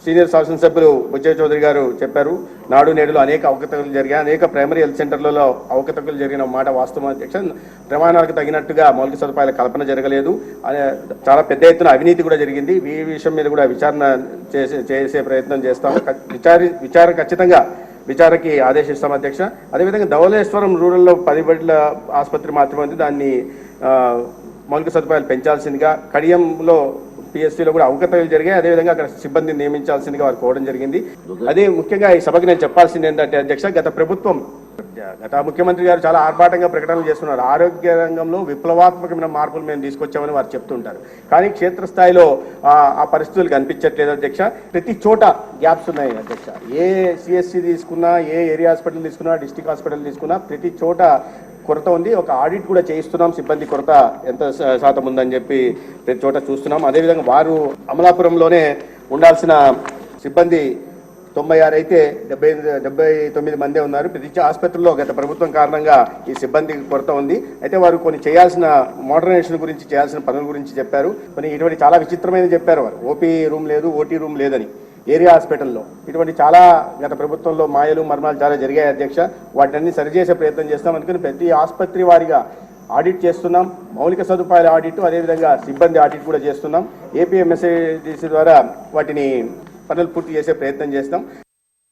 Senior శాసనసభ్యులు బుజ్జయ్య చౌదరి గారు చెప్పారు నాడు నేడులో అనేక అవకతవకలు జరిగాయి అనేక ప్రైమరీ హెల్త్ సెంటర్లలో అవకతవకలు జరిగిన మాట వాస్తవం అధ్యక్ష ప్రమాణాలకు తగినట్టుగా మౌలిక సదుపాయాల కల్పన జరగలేదు. చాలా పెద్ద ఎత్తున అవినీతి కూడా జరిగింది. ఈ విషయం మీద కూడా విచారణ చేసే చేసే ప్రయత్నం చేస్తాం. విచారి విచారణ ఖచ్చితంగా విచారకి ఆదేశిస్తాం అధ్యక్ష అదేవిధంగా ధవళేశ్వరం రూరల్లో పది బెడ్ల ఆసుపత్రి మాత్రమే ఉంది. దాన్ని మౌలిక సదుపాయాలు పెంచాల్సిందిగా కడియంలో పిఎస్సీలో కూడా అవకతవకలు జరిగాయి. అదేవిధంగా అక్కడ సిబ్బందిని నియమించాల్సిందిగా వారు కోవడం జరిగింది. అదే ముఖ్యంగా ఈ సభకు నేను చెప్పాల్సింది ఏంటంటే అధ్యక్ష గత ప్రభుత్వం గత ముఖ్యమంత్రి గారు చాలా ఆర్భాటంగా ప్రకటనలు చేస్తున్నారు. ఆరోగ్య రంగంలో విప్లవాత్మకమైన మార్పులు మేము తీసుకొచ్చామని వారు చెప్తుంటారు. కానీ క్షేత్రస్థాయిలో ఆ, పరిస్థితులు కనిపించట్లేదు అధ్యక్ష. ప్రతి చోట గ్యాప్స్ ఉన్నాయి అధ్యక్ష. ఏ సిఎస్సి తీసుకున్నా ఏ ఏరియా హాస్పిటల్ తీసుకున్నా డిస్టిక్ హాస్పిటల్ తీసుకున్నా ప్రతి చోట కొరత ఉంది. ఒక ఆడిట్ కూడా చేయిస్తున్నాం. సిబ్బంది కొరత ఎంత శాతం ఉందని చెప్పి ప్రతి చోట చూస్తున్నాం. అదేవిధంగా వారు అమలాపురంలోనే ఉండాల్సిన సిబ్బంది తొంభై ఆరు అయితే డెబ్బై డెబ్బై తొమ్మిది మందే ఉన్నారు. ప్రతి ఆసుపత్రిలో గత ప్రభుత్వం కారణంగా ఈ సిబ్బంది కొరత ఉంది. అయితే వారు కొన్ని చేయాల్సిన మోడర్నైజేషన్ గురించి చేయాల్సిన పనుల గురించి చెప్పారు. కొన్ని ఇటువంటి చాలా విచిత్రమైనది చెప్పారు వారు. ఓపీ రూమ్ లేదు ఓటీ రూమ్ లేదని. ఏరియా హాస్పిటల్లో ఇటువంటి చాలా గత ప్రభుత్వంలో మాయలు మర్మాలు చాలా జరిగాయి అధ్యక్ష. వాటిని సరిచేసే ప్రయత్నం చేస్తాం అందుకని ప్రతి ఆసుపత్రి వారిగా ఆడిట్ చేస్తున్నాం. మౌలిక సదుపాయాల ఆడిట్ అదేవిధంగా సిబ్బంది ఆడిట్ కూడా చేస్తున్నాం. ఏపీఎంఎస్ఏడిసి ద్వారా వాటిని పనులు పూర్తి చేసే ప్రయత్నం చేస్తాం.